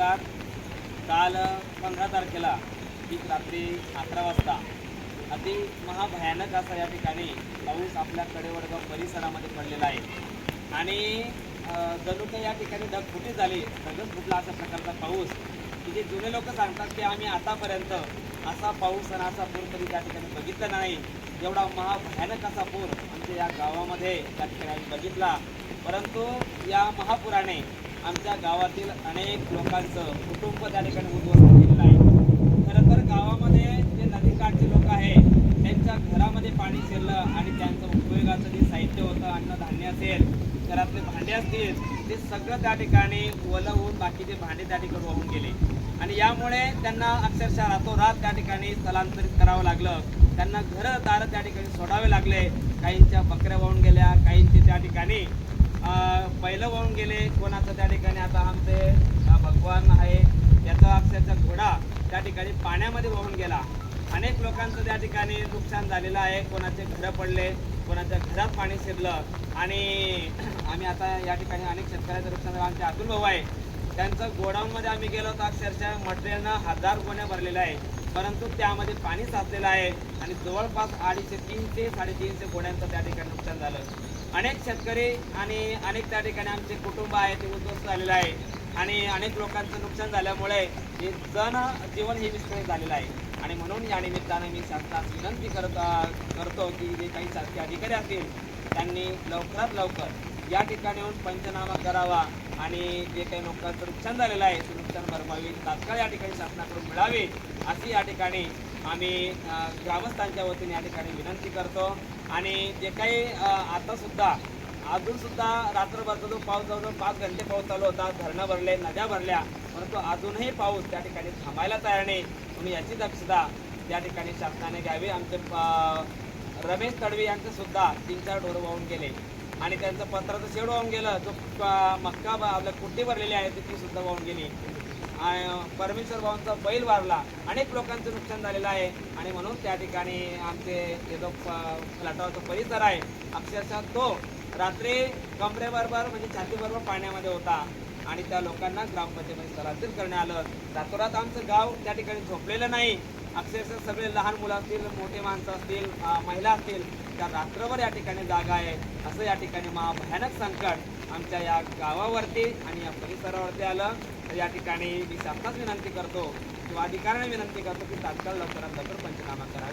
नमस्कार. काल पंधरा तारखेला ठीक रात्री अकरा वाजता अति महाभयानक असा या ठिकाणी पाऊस आपल्या कडेवडगाव परिसरामध्ये पडलेला आहे. आणि जणू काही या ठिकाणी ढगफुटी झाली ढगच फुटला अशा प्रकारचा पाऊस की जे जुने लोक सांगतात की आम्ही आतापर्यंत असा पाऊस आणि असा पूर कधी त्या ठिकाणी बघितला नाही. एवढा महाभयानक असा पूर आमच्या या गावामध्ये त्या ठिकाणी आम्ही बघितला. परंतु या महापुराने आमच्या गावातील अनेक लोकांचं कुटुंब त्या ठिकाणी उद्ध्वस्त केलेलं आहे. खरं तर गावामध्ये जे नदीकाठचे लोक आहे त्यांच्या घरामध्ये पाणी शिरलं आणि त्यांचं उपयोगाचं जे साहित्य होतं अन्नधान्य असेल घरातले भांडे असतील ते सगळं त्या ठिकाणी ओलं होऊन बाकीचे भांडे त्या ठिकाणी वाहून गेले. आणि यामुळे त्यांना अक्षरशः रातोरात त्या ठिकाणी स्थलांतरित करावं लागलं. त्यांना घरं दारं त्या ठिकाणी सोडावे लागले. काहींच्या बकऱ्या वाहून गेल्या काहींचे त्या ठिकाणी पहिलं वाहून गेले कोणाचं त्या ठिकाणी आता आमचे भगवान आहे त्याचा अक्षरचा घोडा त्या ठिकाणी पाण्यामध्ये वाहून गेला. अनेक लोकांचं त्या ठिकाणी नुकसान झालेलं आहे. कोणाचे घरं पडले कोणाच्या घरात पाणी शिरलं आणि आम्ही आता या ठिकाणी अनेक शेतकऱ्याचं नुकसान झालं. आमचे अतुल भाऊ आहे. त्यांचं गोडाऊनमध्ये आम्ही गेलो तर अक्षरशः मटेरियलनं हजार गोण्या भरलेल्या आहे परंतु त्यामध्ये पाणी साचलेलं आहे आणि जवळपास अडीचशे तीनशे साडेतीनशे गोण्यांचं त्या ठिकाणी नुकसान झालं. अनेक शेतकरी आणि अनेक त्या ठिकाणी आमचे कुटुंब आहे ते उद्ध्वस्त झालेलं आहे. आणि अनेक लोकांचं नुकसान झाल्यामुळे हे जन जीवन हे विस्कळीत झालेलं आहे. आणि म्हणून या निमित्ताने मी शासनास विनंती करत करतो की जे काही शासकीय अधिकारी असतील त्यांनी लवकरात लवकर या ठिकाणी येऊन पंचनामा करावा आणि जे काही लोकांचं नुकसान झालेलं आहे ते नुकसान भरपावी तात्काळ या ठिकाणी शासनाकडून मिळावी अशी या ठिकाणी आम्ही ग्रामस्थांच्या वतीने या ठिकाणी विनंती करतो. आणि जे काही आतासुद्धा अजूनसुद्धा रात्रभरचा जो पाऊस जवळजवळ पाच घंटे पाऊस चालू होता धरणं भरले नद्या भरल्या परंतु अजूनही पाऊस त्या ठिकाणी थांबायला तयार नाही. म्हणून याची दक्षता त्या ठिकाणी शासनाने घ्यावी. आमचे रमेश तडवी यांचंसुद्धा तीन चार ढोरं वाहून गेले. आणि त्यांचं पत्राचं शेड वाहून गेलं. जो मक्का आपल्या कुट्टी भरलेली आहे ती सुद्धा वाहून गेली. परमेश्वर भाऊंचा बैल वारला. अनेक लोकांचं नुकसान झालेलं आहे. आणि म्हणून त्या ठिकाणी आमचे जो प- परिसर आहे अक्षरशः तो रात्री कमरेबरोबर म्हणजे छातीबरोबर पाण्यामध्ये होता. आणि त्या लोकांना ग्रामपंचायतीमध्ये स्थलांतरित करण्यात आलं. रातोरात आमचं गाव त्या ठिकाणी झोपलेलं नाही. अक्षरशः सगळे लहान मुलं असतील मोठे माणसं असतील महिला असतील त्या रात्रभर या ठिकाणी जागा आहे. असं या ठिकाणी महाभयानक संकट आमच्या या गावावरती आणि या परिसरावरती आलं. तर या ठिकाणी मी शासनास विनंती करतो किंवा अधिकाऱ्यांना विनंती करतो की तात्काळ लवकरात लवकर पंचनामा करावे.